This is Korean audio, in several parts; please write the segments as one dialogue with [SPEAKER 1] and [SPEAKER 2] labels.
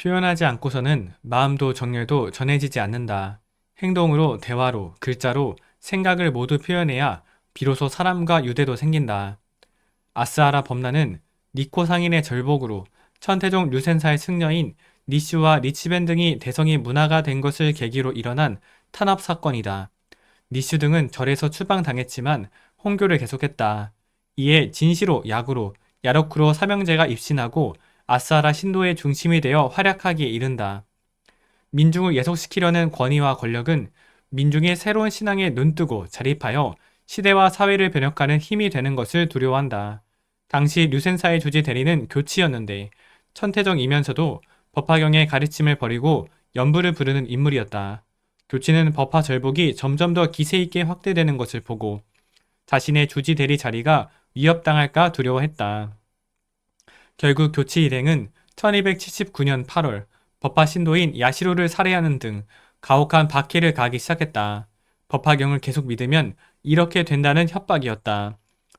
[SPEAKER 1] 표현하지 않고서는 마음도 정열도 전해지지 않는다. 행동으로, 대화로, 글자로 생각을 모두 표현해야 비로소 사람과 유대도 생긴다. 아스아라 범라는 니코 상인의 절복으로 천태종 류센사의 승려인 니슈와 리치벤 등이 대성이 문화가 된 것을 계기로 일어난 탄압 사건이다. 니슈 등은 절에서 추방당했지만 홍교를 계속했다. 이에 진시로 야구로 야로크로 삼형제가 입신하고 아스아라 신도의 중심이 되어 활약하기에 이른다. 민중을 예속시키려는 권위와 권력은 민중의 새로운 신앙에 눈뜨고 자립하여 시대와 사회를 변혁하는 힘이 되는 것을 두려워한다. 당시 류센사의 주지 대리는 교치였는데 천태정이면서도 법화경의 가르침을 버리고 연부를 부르는 인물이었다. 교치는 법화 절복이 점점 더 기세 있게 확대되는 것을 보고 자신의 주지 대리 자리가 위협당할까 두려워했다. 결국 교치 일행은 1279년 8월 법화 신도인 야시로를 살해하는 등 가혹한 박해를 가하기 시작했다. 법화경을 계속 믿으면 이렇게 된다는 협박이었다.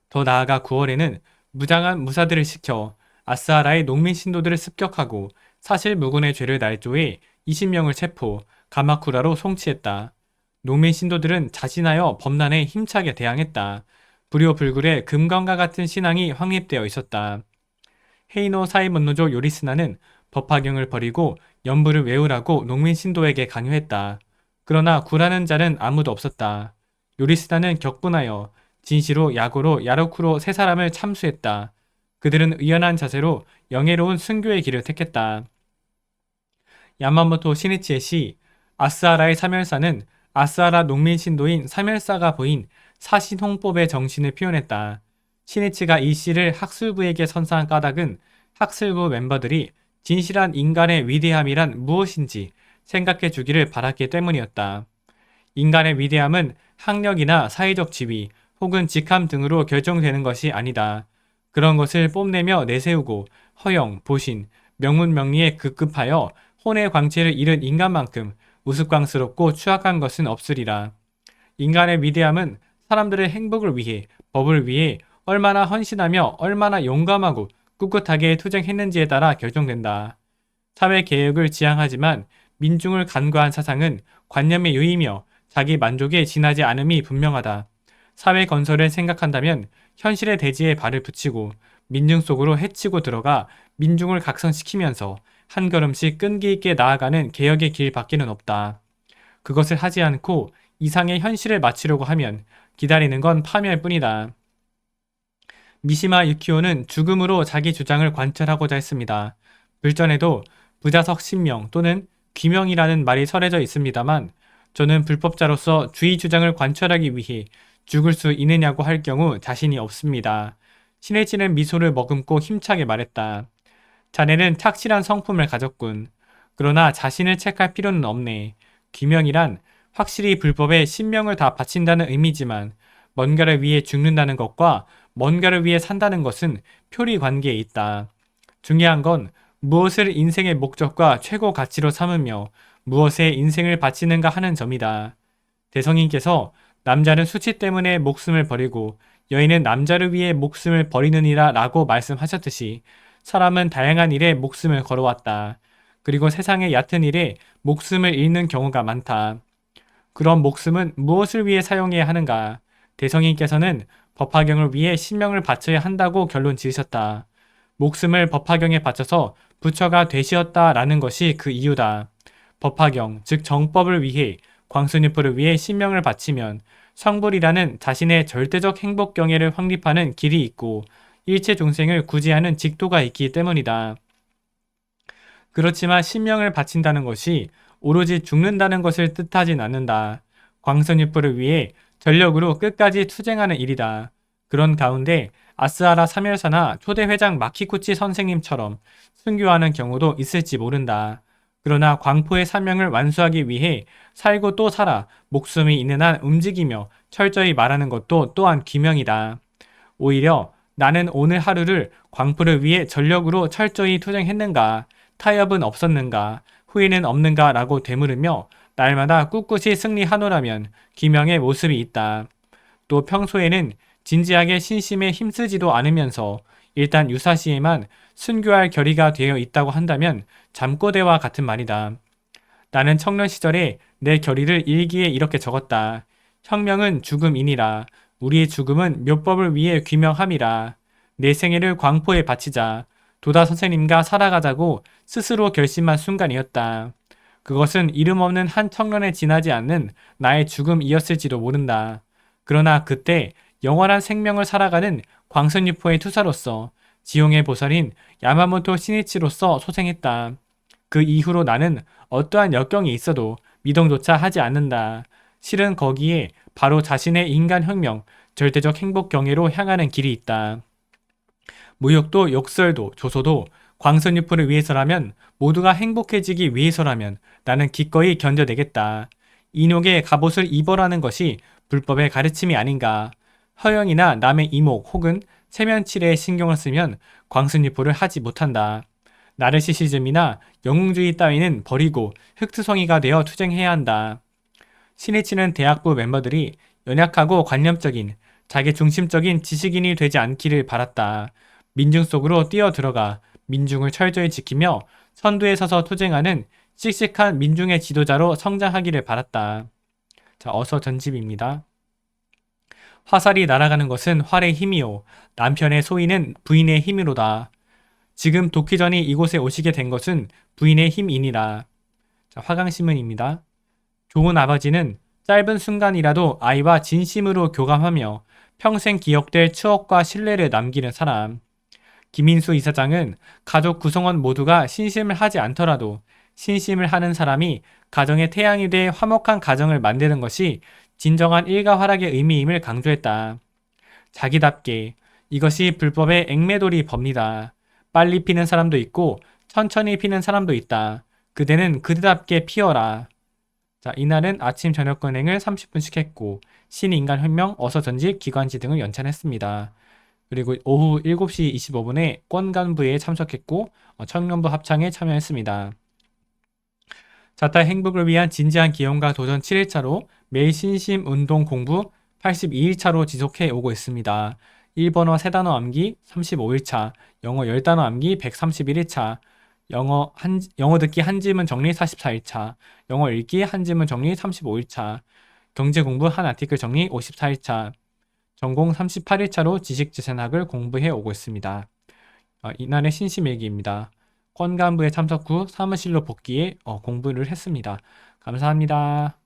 [SPEAKER 1] 더 나아가 9월에는 무장한 무사들을 시켜 아스하라의 농민 신도들을 습격하고 사실 무근의 죄를 날조해 20명을 체포, 가마쿠라로 송치했다. 농민 신도들은 자진하여 범난에 힘차게 대항했다. 불효불굴의 금관과 같은 신앙이 확립되어 있었다. 헤이노 사이문노조 요리스나는 법화경을 버리고 연부를 외우라고 농민 신도에게 강요했다. 그러나 구라는 자는 아무도 없었다. 요리스나는 격분하여 진시로 야고로 야로쿠로 세 사람을 참수했다. 그들은 의연한 자세로 영예로운 순교의 길을 택했다. 야마모토 시니치의 시 아스하라의 사멸사는 아스하라 농민 신도인 사멸사가 보인 사신홍법의 정신을 표현했다. 시니치가 이 시를 학술부에게 선사한 까닭은 학술부 멤버들이 진실한 인간의 위대함이란 무엇인지 생각해 주기를 바랐기 때문이었다. 인간의 위대함은 학력이나 사회적 지위 혹은 직함 등으로 결정되는 것이 아니다. 그런 것을 뽐내며 내세우고 허영, 보신, 명문 명리에 급급하여 혼의 광채를 잃은 인간만큼 우스꽝스럽고 추악한 것은 없으리라. 인간의 위대함은 사람들의 행복을 위해, 법을 위해 얼마나 헌신하며 얼마나 용감하고 꿋꿋하게 투쟁했는지에 따라 결정된다. 사회 개혁을 지향하지만 민중을 간과한 사상은 관념의 유의며 자기 만족에 지나지 않음이 분명하다. 사회 건설을 생각한다면 현실의 대지에 발을 붙이고 민중 속으로 해치고 들어가 민중을 각성시키면서 한 걸음씩 끈기 있게 나아가는 개혁의 길 밖에는 없다. 그것을 하지 않고 이상의 현실을 맞추려고 하면 기다리는 건 파멸 뿐이다. 미시마 유키오는 죽음으로 자기 주장을 관철하고자 했습니다. 불전에도 부자석 신명 또는 귀명이라는 말이 설해져 있습니다만 저는 불법자로서 주의 주장을 관철하기 위해 죽을 수 있느냐고 할 경우 자신이 없습니다. 신해지는 미소를 머금고 힘차게 말했다. 자네는 착실한 성품을 가졌군. 그러나 자신을 책할 필요는 없네. 귀명이란 확실히 불법에 신명을 다 바친다는 의미지만 뭔가를 위해 죽는다는 것과 뭔가를 위해 산다는 것은 표리 관계에 있다. 중요한 건 무엇을 인생의 목적과 최고 가치로 삼으며 무엇에 인생을 바치는가 하는 점이다. 대성인께서 남자는 수치 때문에 목숨을 버리고 여인은 남자를 위해 목숨을 버리느니라 라고 말씀하셨듯이 사람은 다양한 일에 목숨을 걸어왔다. 그리고 세상의 얕은 일에 목숨을 잃는 경우가 많다. 그런 목숨은 무엇을 위해 사용해야 하는가? 대성인께서는 법화경을 위해 신명을 바쳐야 한다고 결론 지으셨다. 목숨을 법화경에 바쳐서 부처가 되시었다라는 것이 그 이유다. 법화경, 즉 정법을 위해 광순유포를 위해 신명을 바치면 성불이라는 자신의 절대적 행복 경애를 확립하는 길이 있고 일체 중생을 구제하는 직도가 있기 때문이다. 그렇지만 신명을 바친다는 것이 오로지 죽는다는 것을 뜻하진 않는다. 광선유포를 위해 전력으로 끝까지 투쟁하는 일이다. 그런 가운데 아스하라 사멸사나 초대 회장 마키쿠치 선생님처럼 순교하는 경우도 있을지 모른다. 그러나 광포의 사명을 완수하기 위해 살고 또 살아 목숨이 있는 한 움직이며 철저히 말하는 것도 또한 기명이다. 오히려 나는 오늘 하루를 광포를 위해 전력으로 철저히 투쟁했는가, 타협은 없었는가, 후회는 없는가 라고 되물으며 날마다 꿋꿋이 승리하노라면 기명의 모습이 있다. 또 평소에는 진지하게 신심에 힘쓰지도 않으면서 일단 유사시에만 순교할 결의가 되어 있다고 한다면 잠꼬대와 같은 말이다. 나는 청년 시절에 내 결의를 일기에 이렇게 적었다. 혁명은 죽음이니라. 우리의 죽음은 묘법을 위해 귀명함이라. 내 생애를 광포에 바치자. 도다 선생님과 살아가자고 스스로 결심한 순간이었다. 그것은 이름 없는 한 청년에 지나지 않는 나의 죽음이었을지도 모른다. 그러나 그때 영원한 생명을 살아가는 광선유포의 투사로서 지용의 보살인 야마모토 시니치로서 소생했다. 그 이후로 나는 어떠한 역경이 있어도 미동조차 하지 않는다. 실은 거기에 바로 자신의 인간 혁명, 절대적 행복 경애로 향하는 길이 있다. 무역도 욕설도 조소도 광선유포를 위해서라면 모두가 행복해지기 위해서라면 나는 기꺼이 견뎌내겠다. 인욕의 갑옷을 입어라는 것이 불법의 가르침이 아닌가. 허영이나 남의 이목 혹은 체면칠에 신경을 쓰면 광선유포를 하지 못한다. 나르시시즘이나 영웅주의 따위는 버리고 흑투성이가 되어 투쟁해야 한다. 신이치는 대학부 멤버들이 연약하고 관념적인 자기 중심적인 지식인이 되지 않기를 바랐다. 민중 속으로 뛰어들어가 민중을 철저히 지키며 선두에 서서 투쟁하는 씩씩한 민중의 지도자로 성장하기를 바랐다. 자, 어서 전집입니다. 화살이 날아가는 것은 활의 힘이요. 남편의 소인은 부인의 힘이로다. 지금 도끼전이 이곳에 오시게 된 것은 부인의 힘이니라. 자, 화강신문입니다. 좋은 아버지는 짧은 순간이라도 아이와 진심으로 교감하며 평생 기억될 추억과 신뢰를 남기는 사람. 김인수 이사장은 가족 구성원 모두가 신심을 하지 않더라도 신심을 하는 사람이 가정의 태양이 돼 화목한 가정을 만드는 것이 진정한 일가 활락의 의미임을 강조했다. 자기답게 이것이 불법의 앵매돌이 법니다. 빨리 피는 사람도 있고 천천히 피는 사람도 있다. 그대는 그대답게 피어라. 자, 이날은 아침 저녁 건행을 30분씩 했고 신인간혁명, 어서전직, 기관지 등을 연찬했습니다. 그리고 오후 7시 25분에 권간부에 참석했고 어, 청년부 합창에 참여했습니다. 자타 행복을 위한 진지한 기원과 도전 7일차로 매일 신심 운동 공부 82일차로 지속해 오고 있습니다. 1번어 3단어 암기 35일차, 영어 10단어 암기 131일차, 영어 한 영어 듣기 한 지문 정리 44일차, 영어 읽기 한 지문 정리 35일차, 경제 공부 한 아티클 정리 54일차, 전공 38일차로 지식재산학을 공부해 오고 있습니다. 어, 이날의 신심일기입니다. 권간부에 참석 후 사무실로 복귀해 어, 공부를 했습니다. 감사합니다.